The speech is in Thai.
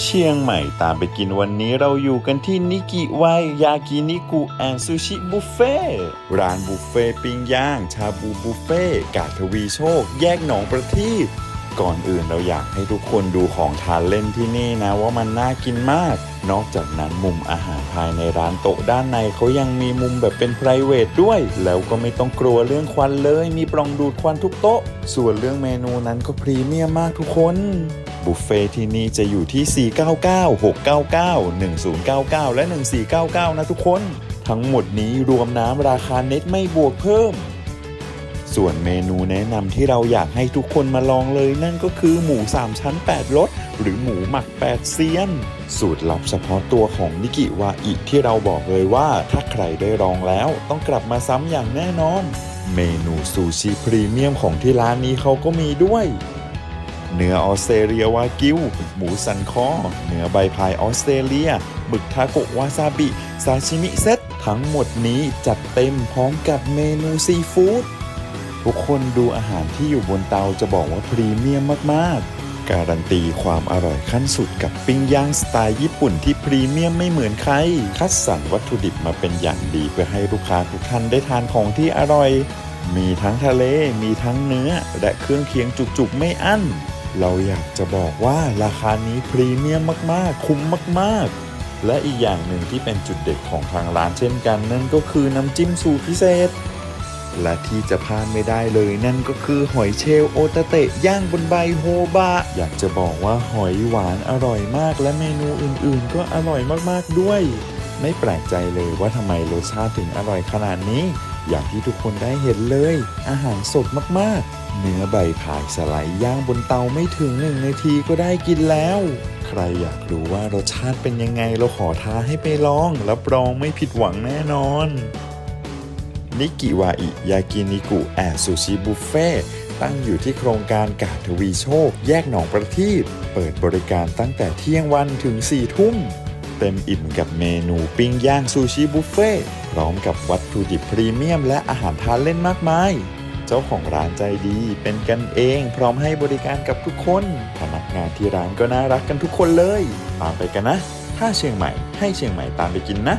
เชียงใหม่ตามไปกินวันนี้เราอยู่กันที่นิกิไวยากินิกุแอนซูชิบุฟเฟ่ร้านบุฟเฟ่ปิ้งย่าง ชาบูบุฟเฟ่กาดทวีโชค แยกหนองประทีปก่อนอื่นเราอยากให้ทุกคนดูของทานเล่นที่นี่นะว่ามันน่ากินมาก นอกจากนั้นมุมอาหารภายในร้านโต๊ะด้านในเขายังมีมุมแบบเป็น p r i v a t ด้วย แล้วก็ไม่ต้องกลัวเรื่องควันเลย มีปล่องดูดควันทุกโต๊ะ ส่วนเรื่องเมนูนั้นก็พรีเมียมมากทุกคน บุฟเฟ่ที่นี่จะอยู่ที่ 499 699 1099 และ 1499 นะทุกคน ทั้งหมดนี้รวมน้ำราคาเน็ตไม่บวกเพิ่ม ส่วนเมนูแนะนำที่เราอยากให้ทุกคนมาลองเลยนั่นก็คือหมู 3 ชั้น 8รสหรือหมูหมัก 8 เซียน สูตรลับเฉพาะตัวของนิกิวาอิที่เราบอกเลยว่า ถ้าใครได้ลองแล้วต้องกลับมาซ้ำอย่างแน่นอน เมนูซูชิพรีเมียมของที่ร้านนี้เขาก็มีด้วย เนื้อออสเตรเลียวากิว หมูสันคอ เนื้อใบพายออสเตรเลียหมึกทาโกะวาซาบิ ซาชิมิเซตทั้งหมดนี้จัดเต็มพร้อมกับเมนูซีฟู้ดทุกคนดูอาหารที่อยู่บนเตาจะบอกว่าพรีเมียมมากๆ การันตีความอร่อยขั้นสุดกับปิ้งย่างสไตล์ญี่ปุ่นที่พรีเมียมไม่เหมือนใคร คัดสรรวัตถุดิบมาเป็นอย่างดีเพื่อให้ลูกค้าทุกท่านได้ทานของที่อร่อย มีทั้งทะเล มีทั้งเนื้อ และเครื่องเคียงจุกๆไม่อั้น เราอยากจะบอกว่าราคานี้พรีเมียมมากๆ คุ้มมาก ๆ และอีกอย่างหนึ่งที่เป็นจุดเด่นของทางร้านเช่นกัน นั่นก็คือน้ำจิ้มสูตรพิเศษ และที่จะพลาดไม่ได้เลยนั่นก็คือหอยเชลล์โอตาเตะย่างบนใบโฮบะอยากจะบอกว่าหอยหวานอร่อยมาก และเมนูอื่นๆ ก็อร่อยมากๆด้วย ไม่แปลกใจเลยว่าทำไมรสชาติถึงอร่อยขนาดนี้ อย่างที่ทุกคนได้เห็นเลย อาหารสดมากๆ เนื้อใบพายสไลด์ย่างบนเตาไม่ถึงหนึ่งนาทีก็ได้กินแล้ว ใครอยากรู้ว่ารสชาติเป็นยังไงเราขอท้าให้ไปลองรับรองไม่ผิดหวังแน่นอนนิกิวาอิยากินิกุแอซูชิบุฟเฟ่ตั้งอยู่ที่โครงการกาดทวีโชค แยกหนองประทีปเปิดบริการตั้งแต่เที่ยงวันถึง4ทุ่ม เต็มอิ่มกับเมนูปิ้งย่างซูชิบุฟเฟ่ ร้อมกับวัตถุดิบพรีเมียมและอาหารทานเล่นมากมาย เจ้าของร้านใจดีเป็นกันเอง พร้อมให้บริการกับทุกคน พนักงานที่ร้านก็น่ารักกันทุกคนเลยตามไปกันนะ ถ้าเชียงใหม่ให้เชียงใหม่ตามไปกินนะ